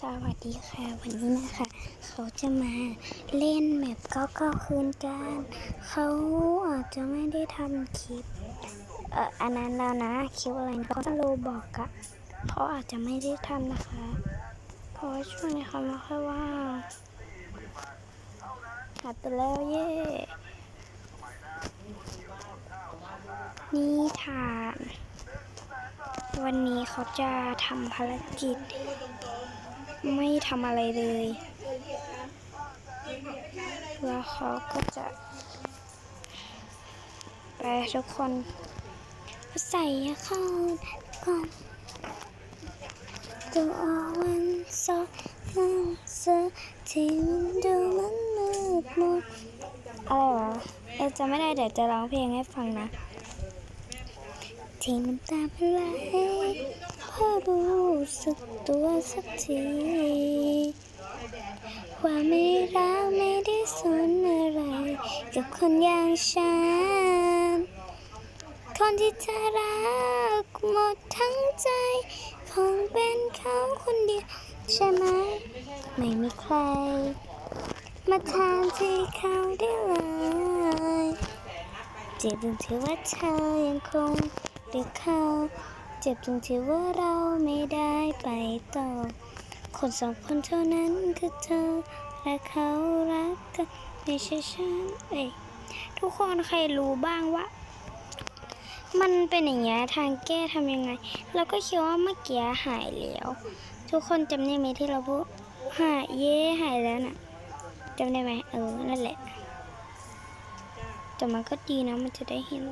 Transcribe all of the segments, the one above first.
สวัสดีค่ะ วันนี้นะคะ เขาจะมาเล่นแมปเก้าเก้าคืนกัน เขาอาจจะไม่ได้ทำคลิป เอ่ออันนั้นแล้วนะคลิปอะไรก็โลบอกอะเขาอาจจะไม่ได้ทำนะคะ เพราะช่วงนี้เขาไม่ค่อยว่างหัดไปแล้วเย่นี่ทาน วันนี้เขาจะทำภารกิจ ไม่ทำอะไรเลยแล้วเขาก็จะ ไปทุกคนใส่เข้าก่อนตัววันสองเสือที่ดูมันมืดมนอะไรวะเอจะไม่ได้เดี๋ยวจะร้องเพลงให้ฟังนะที่น้ำตาพไหล พอรู้สึกตัวสักที ว่าไม่รักไม่ได้สนอะไร กับคนอย่างฉัน คนที่เธอรักหมดทั้งใจ คงเป็นเขาคนเดียวใช่ไหม ไม่มีใคร มาทานที่เขาได้เลยเจ็บตรงที่ว่าเธอยังคงเลือกเขา เจ็บตรงที่ว่าเราไม่ได้ไปต่อ คนสองคนเท่านั้นคือเธอ และเขารักกันไม่ใช่ฉันเอ้ยทุกคนใครรู้บ้างว่า มันเป็นอย่างเงี้ยทางแก้ทำยังไง เราก็คิดว่าเมื่อกี้หายแล้ว ทุกคนจำได้ไหมที่เราพูดหายเย่หายแล้วน่ะจำได้ไหมเออนั่นแหละแต่มันก็ดีนะมันจะได้เห็น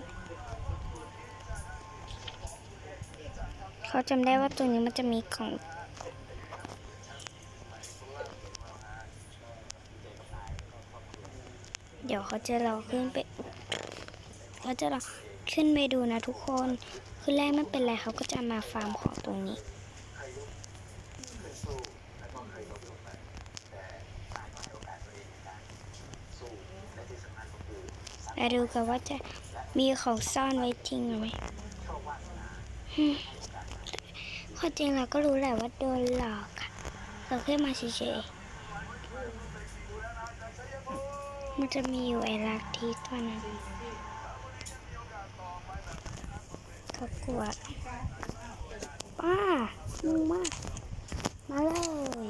เขาจำได้ว่าตรงนี้มันจะมีของเดี๋ยวเขาจะเราขึ้นไปเขาจะเราขึ้นไปดูนะทุกคนคือแรกไม่เป็นไรเขาก็จะมาฟาร์มของตรงนี้มาดูกันว่าจะมีของซ่อนไว้จริงหรือไม่ฮึ่ม ความจริงเราก็รู้แหละว่าโดนหลอกอะเราแค่มาเฉยๆมันจะมีอยู่ไอ้ลักทีตัวนั้นก็กลัวป้ามึงมากมาเลย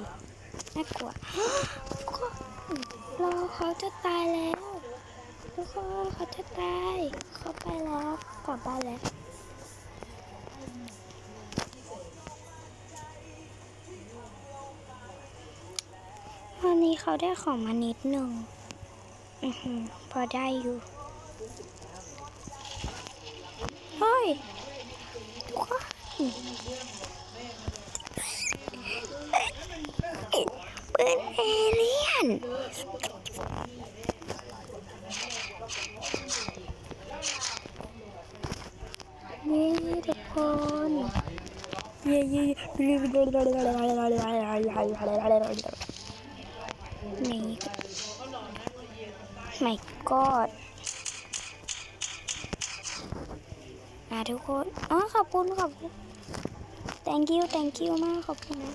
น่ากลัวรอเขาจะตายแล้วทุกคนเขาจะตายเขาไปแล้วกลับบ้านแล้ว เขาได้ของมานิดหนึ่งอพอได้อยู่ เฮ้ยทุกคนปืนเอเลี่ยนเย้ทุกคนเย้เย้ นี่ไม่กอดนะทุกคน อ๋อ ขอบคุณ ขอบคุณ thank you thank you มาก ขอบคุณนะ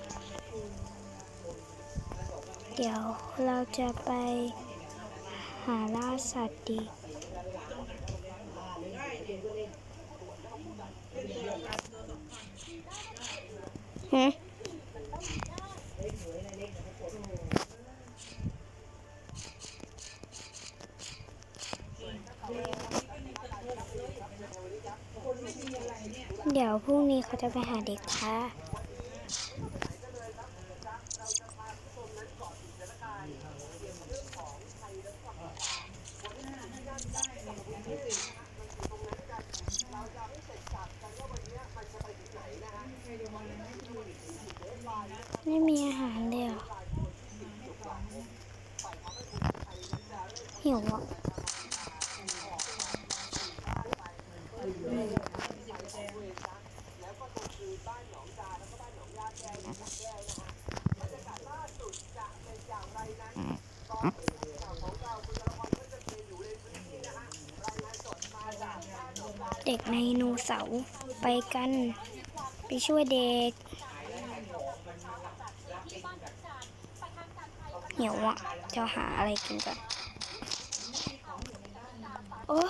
เดี๋ยวเราจะไปหาล่าสัตว์ดี ยวพรุ่งนี้เขาจะไปหาเด็กค่ะไม่มีอาหารเลยหรอหิวอะ เด็กในนูเสาไปกัน ไปช่วยเด็ก เหิวอะ จะหาอะไรกินก่อนโอ้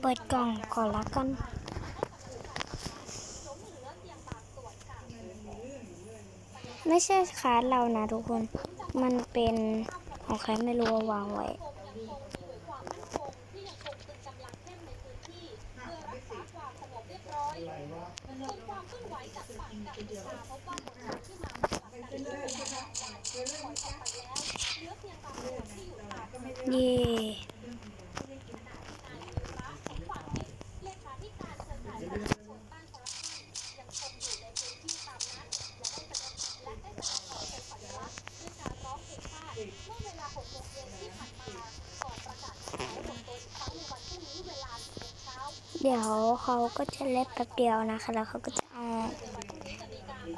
เปิดกล่องก่อนละกัน ไม่ใช่คาร์ดเรานะทุกคน มันเป็นของใครไม่รู้วาวางไว้เย่ เดี๋ยวเขาก็จะเล็บแป๊บเดียวนะคะ แล้วเขาก็จะเอา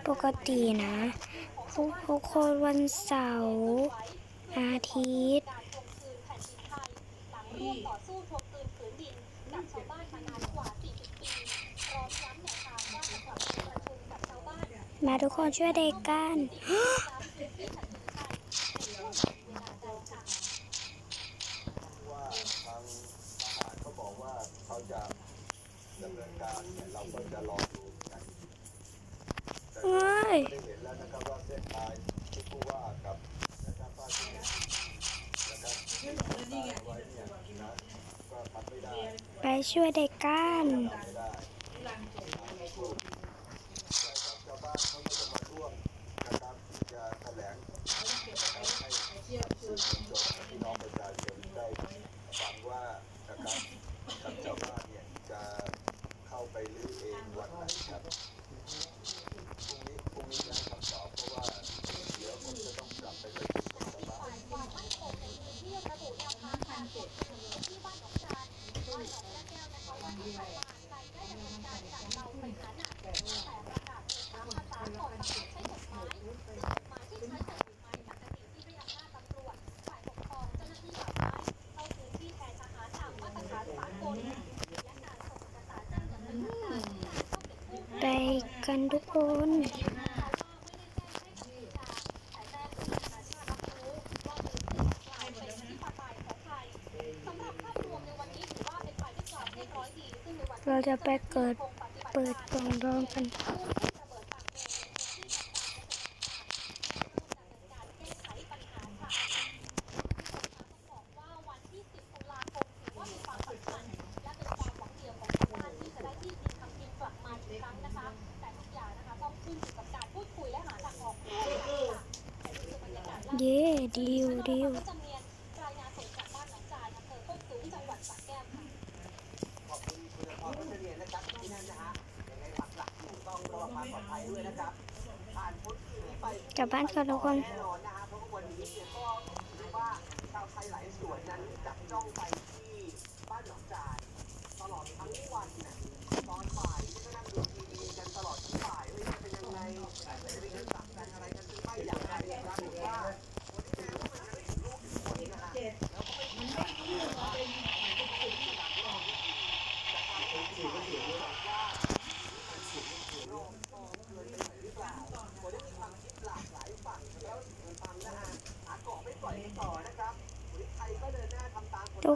ปกตินะทุกทุกคนวันเสาร์อาทิตย์มาทุกคนช่วยเด็กกัน ว่าทางทหารเขาบอกว่าเขาจะดำเนินการเนี่ยเราก็จะรอดูกันแต่เฮ้ยได้เห็นแล้วนะครับว่าเส้นทางที่ผู้ว่ากับนะครับป้าที่นะครับที่ทำไว้เนี่ยนะก็ทำไม่ได้ไปช่วยเด็กกันไม่ได้ชาวบ้านเขาก็จะมาร่วมนะครับที่จะแถลงนะครับให้สื่อมวลชนพี่น้องประชาชนได้ฟังว่านะครับทางชาวบ้านเนี่ยจะ ไปรื้อเองวันไหนครับพรุ่งนี้พรุ่งนี้ได้คำตอบเพราะว่าเดี๋ยวผมจะต้องกลับไปประชุมกับชาวบ้านไป ทุกคน เราจะไปเกิดเปิดกล่องรองกัน เย่ดิวดิว ขอบคุณคุณพรพัชเรียนนะครับที่นั่นนะฮะยังไงปักหลักอยู่ต้องระวังความปลอดภั ยด้วยนะครับผ่านพ้นคืนนี้ไปกลับบ้านกันทุกคน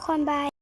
ฟัง